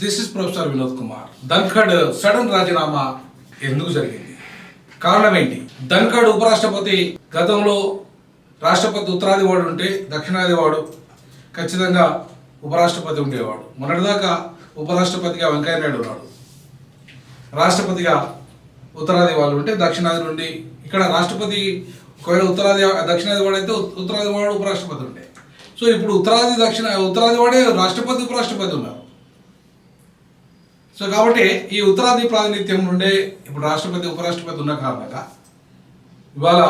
This is professor Vinod Kumar Dhankhar sudden రాజీనామా ఎందుకు జరిగింది? కారణం ఏంటి? ధన్ఖడ్ ఉపరాష్ట్రపతి గతంలో రాష్ట్రపతి ఉత్తరాది వాడు ఉంటే దక్షిణాది వాడు ఖచ్చితంగా ఉపరాష్ట్రపతి ఉండేవాడు. మొన్నటిదాకా ఉపరాష్ట్రపతిగా వెంకయ్య నాయుడు ఉన్నాడు. రాష్ట్రపతిగా ఉత్తరాది వాళ్ళు ఉంటే దక్షిణాది నుండి ఇక్కడ రాష్ట్రపతి ఒకవేళ ఉత్తరాది దక్షిణాది వాడు అయితే ఉత్తరాది వాడు ఉపరాష్ట్రపతి ఉండే. సో ఇప్పుడు ఉత్తరాది దక్షిణ ఉత్తరాది వాడే రాష్ట్రపతి ఉపరాష్ట్రపతి ఉన్నారు. సో కాబట్టి ఈ ఉత్తరాది ప్రాతినిధ్యం నుండే ఇప్పుడు రాష్ట్రపతి ఉపరాష్ట్రపతి ఉన్న కారణంగా ఇవాళ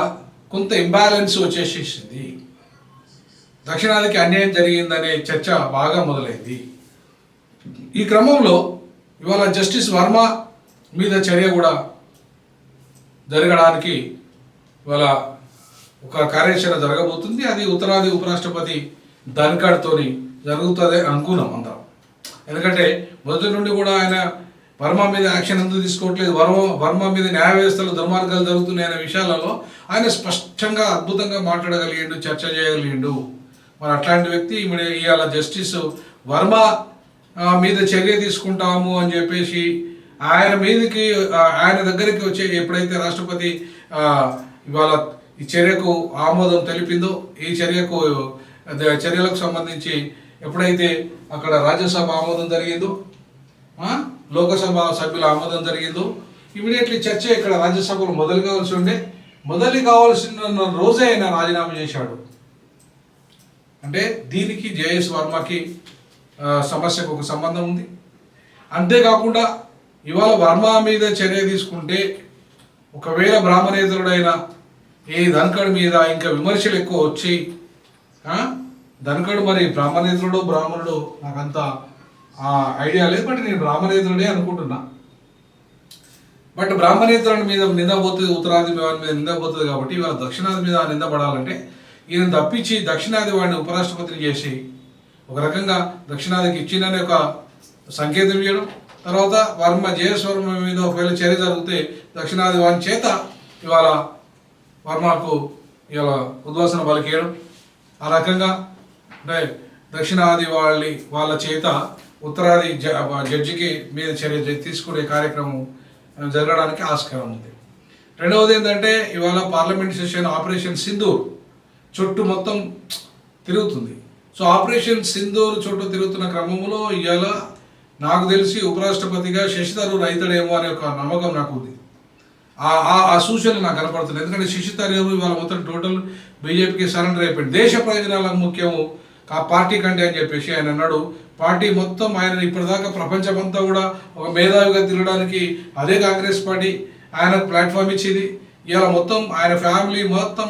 కొంత ఇంబ్యాలెన్స్ వచ్చేసేసింది. దక్షిణాదికి అన్యాయం జరిగిందనే చర్చ బాగా మొదలైంది. ఈ క్రమంలో ఇవాళ జస్టిస్ వర్మ మీద చర్య కూడా జరగడానికి ఇవాళ ఒక కార్యాచరణ జరగబోతుంది. అది ఉత్తరాది ఉపరాష్ట్రపతి ధన్కడ్తోని జరుగుతుంది అనుకున్నాం అందరం. ఎందుకంటే మొదటి నుండి కూడా ఆయన వర్మ మీద యాక్షన్ ఎందుకు తీసుకోవట్లేదు? వర్మ వర్మ మీద న్యాయ వ్యవస్థలో దుర్మార్గాలు జరుగుతున్నాయి అనే విషయాలలో ఆయన స్పష్టంగా అద్భుతంగా మాట్లాడగలిగిండు చర్చ చేయగలిగిండు. మరి అట్లాంటి వ్యక్తి ఇవాళ జస్టిస్ వర్మ మీద చర్య తీసుకుంటాము అని చెప్పేసి ఆయన మీదకి ఆయన దగ్గరికి వచ్చే ఎప్పుడైతే రాష్ట్రపతి ఇవాళ ఈ చర్యకు ఆమోదం తెలిపిందో ఈ చర్యకు చర్యలకు సంబంధించి ఎప్పుడైతే అక్కడ రాజ్యసభ ఆమోదం జరిగిందో లోకసభ సభ్యుల ఆమోదం జరిగిందో ఇమీడియట్లీ చర్చ ఇక్కడ రాజ్యసభలో మొదలు కావాల్సి ఉండే మొదలు కావాల్సిన రోజే ఆయన రాజీనామా చేశాడు. అంటే దీనికి జేఎస్ వర్మకి సమస్యకు ఒక సంబంధం ఉంది. అంతేకాకుండా ఇవాళ వర్మ మీద చర్య తీసుకుంటే ఒకవేళ బ్రాహ్మణేతరుడైన ఏ ధనకడు మీద ఇంకా విమర్శలు ఎక్కువ వచ్చి ధనకడు మరి బ్రాహ్మణేతరుడు బ్రాహ్మణుడు నాకంత ఆ, ఐడియా లేదు బట్ నేను బ్రాహ్మణేతరుడే అనుకుంటున్నా. బట్ బ్రాహ్మణేతరుని మీద నింద పోతుంది ఉత్తరాది వాడి మీద నింద పోతుంది కాబట్టి ఇవాళ దక్షిణాది మీద నింద పడాలంటే ఈయన తప్పించి దక్షిణాది వాడిని ఉపరాష్ట్రపతిని చేసి ఒక రకంగా దక్షిణాదికి ఇచ్చిందనే ఒక సంకేతం ఇవ్వడం తర్వాత వర్మ జయస్వర్మ మీద ఒకవేళ చర్య జరిగితే దక్షిణాది వాని చేత ఇవాళ వర్మకు ఇవాళ ఉద్వాసన పలికేయడం. ఆ రకంగా అంటే దక్షిణాది వాళ్ళ వాళ్ళ చేత ఉత్తరాది జ- జడ్జికి మీద చర్య తీసుకునే కార్యక్రమం జరగడానికి ఆస్కారం ఉంది. రెండవది ఏంటంటే ఇవాళ పార్లమెంట్ సెషన్ ఆపరేషన్ సింధూర్ చుట్టూ మొత్తం తిరుగుతుంది. సో ఆపరేషన్ సింధూర్ చుట్టూ తిరుగుతున్న క్రమంలో ఇవాళ నాకు తెలిసి ఉపరాష్ట్రపతిగా శశి థరూర్ అవుతాడేమో అనే ఒక నమ్మకం నాకు ఉంది ఆ ఆ- ఆ సూచనలు నాకు కనపడుతుంది ఎందుకంటే శశి తరూర్ ఇవాళ మొత్తం టోటల్ బీజేపీకి సరెండర్ అయిపోయింది. దేశ ప్రయోజనాలకు ముఖ్యము ఆ పార్టీ కంటే అని చెప్పేసి ఆయన అన్నాడు. పార్టీ మొత్తం ఆయన ఇప్పటిదాకా ప్రపంచమంతా కూడా ఒక మేధావిగా తిరగడానికి అదే కాంగ్రెస్ పార్టీ ఆయనకు ప్లాట్ఫామ్ ఇచ్చింది. ఇలా మొత్తం ఆయన ఫ్యామిలీ మొత్తం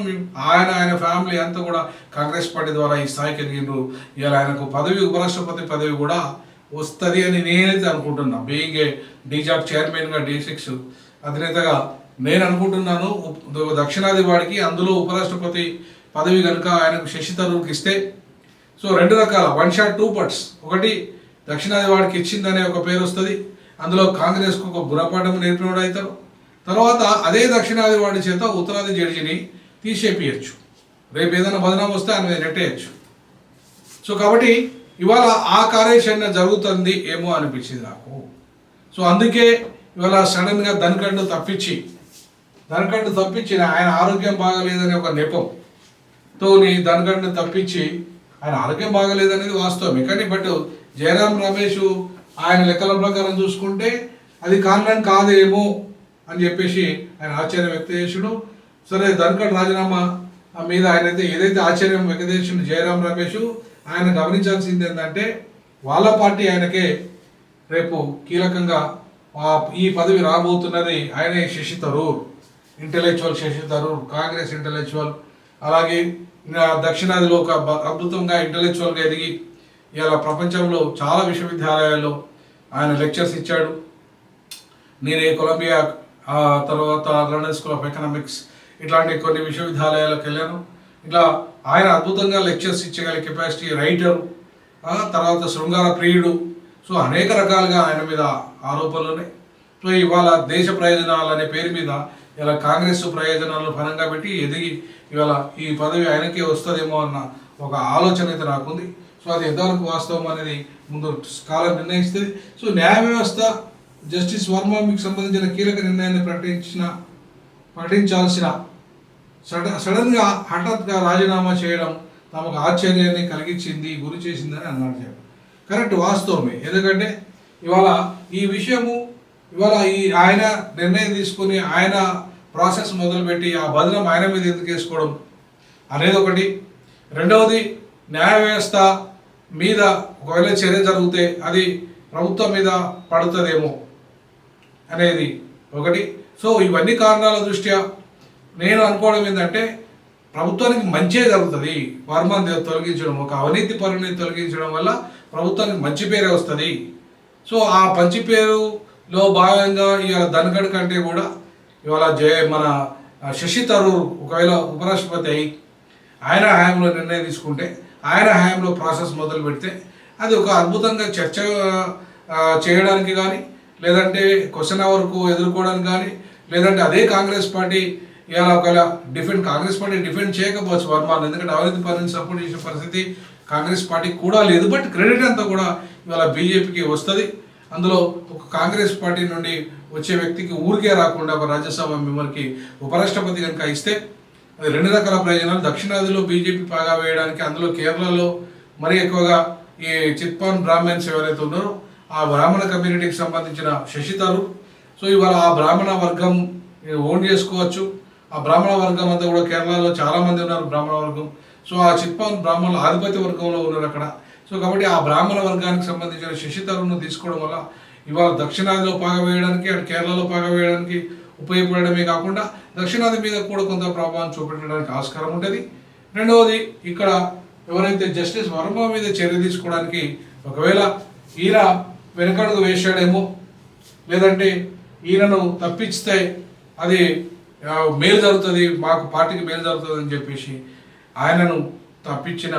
ఆయన ఆయన ఫ్యామిలీ అంతా కూడా కాంగ్రెస్ పార్టీ ద్వారా ఈ స్థాయికి ఎదిగిండ్రు. ఇలా ఆయనకు పదవి ఉపరాష్ట్రపతి పదవి కూడా వస్తుంది అని నేనైతే అనుకుంటున్నా. బీయింగ్ ఏ డీజాక్ చైర్మన్గా డి సిక్స్ అధినేతగా నేను అనుకుంటున్నాను. దక్షిణాది వాడికి అందులో ఉపరాష్ట్రపతి పదవి కనుక ఆయనకు శశి తరూర్కి ఇస్తే సో రెండు రకాల వన్ షాట్ టూ పట్స్ ఒకటి దక్షిణాది వాడికి ఇచ్చిందనే ఒక పేరు వస్తుంది. అందులో కాంగ్రెస్కు ఒక గుణపాఠం నేర్పినవాడు అవుతారు తర్వాత అదే దక్షిణాది వాడి చేత ఉత్తరాది జడ్జిని తీసేపియచ్చు. రేపు ఏదైనా బదనాం వస్తే ఆయన మీద నెట్టేయచ్చు. సో కాబట్టి ఇవాళ ఆ కార్యాచరణ జరుగుతుంది ఏమో అనిపించింది నాకు. సో అందుకే ఇవాళ సడన్గా ధనకండు తప్పించి ధనకండు తప్పించి ఆయన ఆరోగ్యం బాగలేదనే ఒక నెపం తోని ధనకండు తప్పించి ఆయన ఆరోగ్యం బాగలేదనేది వాస్తవమే కానీ బట్ జయరాం రమేష్ ఆయన లెక్కల ప్రకారం చూసుకుంటే అది కారణం కాదేమో అని చెప్పేసి ఆయన ఆశ్చర్యం వ్యక్తం చేసాడు. సరే ధన్కడ్ రాజీనామా మీద ఆయన అయితే ఏదైతే ఆశ్చర్యం వ్యక్తం చేసిండు జయరాం రమేష్ ఆయన గమనించాల్సింది ఏంటంటే వాళ్ళ పార్టీ ఆయనకే రేపు కీలకంగా ఆ- ఈ పదవి రాబోతున్నది ఆయనే Shashi Tharoor intellectual Shashi Tharoor Congress intellectual అలాగే దక్షిణాదిలో ఒక అద్భుతంగా ఇంటలెక్చువల్గా ఎదిగి ఇలా ప్రపంచంలో చాలా విశ్వవిద్యాలయాల్లో ఆయన లెక్చర్స్ ఇచ్చాడు. నేనే కొలంబియా తర్వాత లండన్ స్కూల్ ఆఫ్ ఎకనామిక్స్ ఇట్లాంటి కొన్ని విశ్వవిద్యాలయాలకు వెళ్ళాను. ఇట్లా ఆయన అద్భుతంగా లెక్చర్స్ ఇచ్చగల కెపాసిటీ రైటర్ తర్వాత శృంగార ప్రియుడు. సో అనేక రకాలుగా ఆయన మీద ఆరోపణలు ఉన్నాయి. సో ఇవాళ దేశ ప్రయోజనాలు అనే పేరు మీద ఇలా కాంగ్రెస్ ప్రయోజనాలను పరంగా పెట్టి ఎదిగి ఇవాళ ఈ పదవి ఆయనకే వస్తుందేమో అన్న ఒక ఆలోచన అయితే నాకుంది. సో అది ఎంతవరకు వాస్తవం అనేది ముందు కాలం నిర్ణయిస్తుంది. సో న్యాయ వ్యవస్థ జస్టిస్ వర్మ మీకు సంబంధించిన కీలక నిర్ణయాన్ని ప్రకటించిన ప్రకటించాల్సిన సడ సడన్గా హఠాత్గా రాజీనామా చేయడం తమకు ఆశ్చర్యాన్ని కలిగించింది గురి చేసిందని అన్నాడు చెప్పు కరెక్ట్ వాస్తవమే. ఎందుకంటే ఇవాళ ఈ విషయము ఇవాళ ఈ ఆయన నిర్ణయం తీసుకుని ఆయన ప్రాసెస్ మొదలుపెట్టి ఆ బదనం ఆయన మీద ఎందుకు వేసుకోవడం అనేది ఒకటి. రెండవది న్యాయ వ్యవస్థ మీద ఒకవేళ చర్య జరిగితే అది ప్రభుత్వం మీద పడుతుందేమో అనేది ఒకటి. సో ఇవన్నీ కారణాల దృష్ట్యా నేను అనుకోవడం ఏంటంటే ప్రభుత్వానికి మంచే జరుగుతుంది వర్మని తొలగించడం ఒక అవినీతి పరుని తొలగించడం వల్ల ప్రభుత్వానికి మంచి పేరే వస్తుంది. సో ఆ మంచి పేరులో భాగంగా ఇవాళ ధనగడ్ కంటే కూడా ఇవాళ జయ మన శశి తరూర్ ఒకవేళ ఉపరాష్ట్రపతి అయి ఆయన హయాంలో నిర్ణయం తీసుకుంటే ఆయన హయాంలో ప్రాసెస్ మొదలు పెడితే అది ఒక అద్భుతంగా చర్చ చేయడానికి కానీ లేదంటే క్వశ్చన్ అవర్కు ఎదుర్కోవడానికి కానీ లేదంటే అదే కాంగ్రెస్ పార్టీ ఇవాళ ఒకవేళ డిఫెండ్ కాంగ్రెస్ పార్టీ డిఫెండ్ చేయకపోవచ్చు వర్మాన్ ఎందుకంటే అవినీతి పనిని సపోర్ట్ చేసే పరిస్థితి కాంగ్రెస్ పార్టీ కూడా లేదు బట్ క్రెడిట్ అంతా కూడా ఇవాళ బీజేపీకి వస్తుంది. అందులో ఒక కాంగ్రెస్ పార్టీ నుండి వచ్చే వ్యక్తికి ఊరికే రాకుండా ఒక రాజ్యసభ మెంబర్కి ఉపరాష్ట్రపతి కనుక ఇస్తే అది రెండు రకాల ప్రయోజనాలు. దక్షిణాదిలో బీజేపీ బాగా వేయడానికి అందులో కేరళలో మరి ఎక్కువగా ఈ చిత్పాన్ బ్రాహ్మణ్స్ ఎవరైతే ఉన్నారో ఆ బ్రాహ్మణ కమ్యూనిటీకి సంబంధించిన శశి తరూర్ సో ఇవాళ ఆ బ్రాహ్మణ వర్గం ఓన్ చేసుకోవచ్చు. ఆ బ్రాహ్మణ వర్గం అంతా కూడా కేరళలో చాలామంది ఉన్నారు బ్రాహ్మణ వర్గం. సో ఆ చిత్పాన్ బ్రాహ్మణులు ఆధిపత్య వర్గంలో ఉన్నారు అక్కడ. సో కాబట్టి ఆ బ్రాహ్మణ వర్గానికి సంబంధించిన శశి తీసుకోవడం వల్ల ఇవాళ దక్షిణాదిలో పాగ వేయడానికి కేరళలో పాగా వేయడానికి ఉపయోగపడమే కాకుండా దక్షిణాది మీద కూడా కొంత ప్రభావం చూపెట్టడానికి ఆస్కారం ఉంటుంది. రెండవది ఇక్కడ ఎవరైతే జస్టిస్ వర్మ మీద చర్య తీసుకోవడానికి ఒకవేళ ఈయన వెనకడుగు వేశాడేమో లేదంటే ఈయనను తప్పిస్తే అది మేలు జరుగుతుంది మాకు పార్టీకి మేలు జరుగుతుంది అని చెప్పేసి ఆయనను తప్పించిన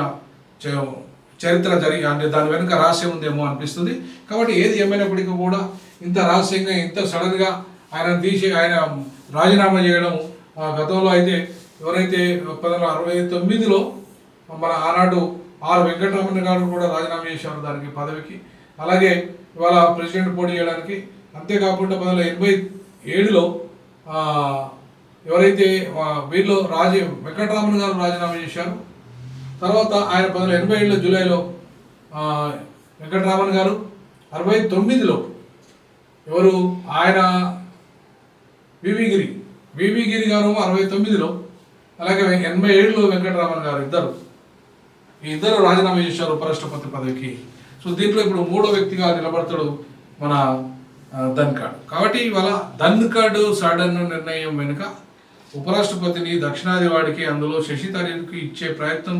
చరిత్ర జరిగి అంటే దాని వెనుక రహస్యం ఉందేమో అనిపిస్తుంది. కాబట్టి ఏది ఏమైనప్పటికీ కూడా ఇంత రహస్యంగా ఇంత సడన్గా ఆయన తీసి ఆయన రాజీనామా చేయడం గతంలో అయితే ఎవరైతే పంతొమ్మిది అరవై తొమ్మిదిలో మన ఆనాడు ఆర్ వెంకటరమణ గారు కూడా రాజీనామా చేశారు దానికి పదవికి. అలాగే ఇవాళ ప్రెసిడెంట్ పోటీ చేయడానికి అంతేకాకుండా పంతొమ్మిది ఎనభై ఏడులో ఎవరైతే వీళ్ళు రాజీ వెంకటరామన్ గారు రాజీనామా చేశారు. తర్వాత ఆయన పంతొమ్మిది ఎనభై ఏడులో జూలైలో వెంకటరామన్ గారు అరవై తొమ్మిదిలో ఎవరు? ఆయన వివిగిరి వివిగిరి గారు అరవై తొమ్మిదిలో అలాగే ఎనభై ఏడులో వెంకటరామన్ గారు ఇద్దరు. ఈ ఇద్దరు రాజీనామా చేశారు ఉపరాష్ట్రపతి పదవికి. సో దీంట్లో ఇప్పుడు మూడో వ్యక్తిగా నిలబడతాడు మన ధన్కాడ్ కాబట్టి ఇవాళ ధన్కాడ్ సడన్ నిర్ణయం వెనుక ఉపరాష్ట్రపతిని దక్షిణాది వాడికి అందులో శశి తరూర్కి ఇచ్చే ప్రయత్నం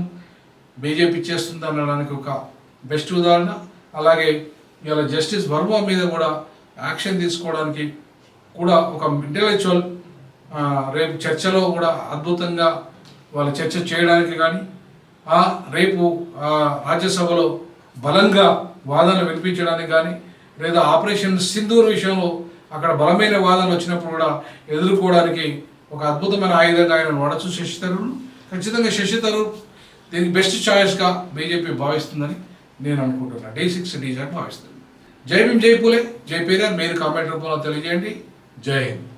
బీజేపీ చేస్తుంది అనడానికి ఒక బెస్ట్ ఉదాహరణ. అలాగే ఇవాళ జస్టిస్ వర్మ మీద కూడా యాక్షన్ తీసుకోవడానికి కూడా ఒక ఇంటలెక్చువల్ రేపు చర్చలో కూడా అద్భుతంగా వాళ్ళ చర్చ చేయడానికి కానీ ఆ రేపు రాజ్యసభలో బలంగా వాదనలు వినిపించడానికి కానీ లేదా ఆపరేషన్ సింధూర్ విషయంలో అక్కడ బలమైన వాదనలు వచ్చినప్పుడు కూడా ఎదుర్కోవడానికి ఒక అద్భుతమైన ఆయుధంగా ఆయన వాడచ్చు శశి ఖచ్చితంగా శశి దీనికి బెస్ట్ ఛాయిస్గా బీజేపీ భావిస్తుందని నేను అనుకుంటున్నాను డే సిక్స్ డీజాక్ భావిస్తుంది. జై భీమ్ జై పూలే. జై పేదర్ మీరు కామెంట్ రూపంలో తెలియజేయండి. జై హింద్.